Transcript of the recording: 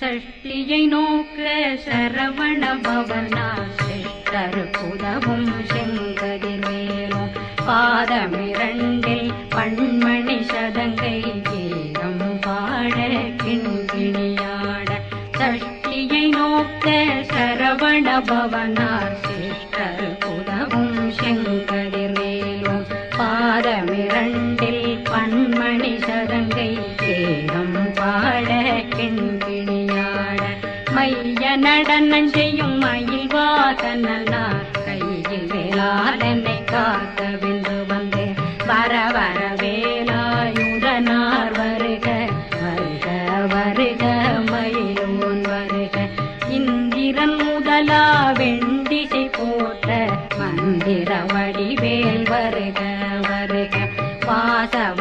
சஷ்டியை நோக்க சரவண பவனா சிஷ்டர் புதவும் செங்கதிர் மேலும். பாதமிரண்டில் பண்மணி சதங்கை கீதம் பாட கிண்கிணியாட. சஷ்டியை நோக்க சரவண பவனா சிஷ்டர் புதவும் செங்கதிர் மேலும். பாதமிரண்டில் பண்மணி சதங்கை கேகம் பாட கிண்கிணி மைய நடனம் செய்யும் மயில் வாசனார் கையில் வேளாடனை காக்க வென்று வந்து வர வர வேலாயுதனார் வருக வருக வருக மயிலும் வருக. இந்திரன் முதலா வெண்டிசை போட்ட மந்திர வடிவேல் வருக வருக. வாசவ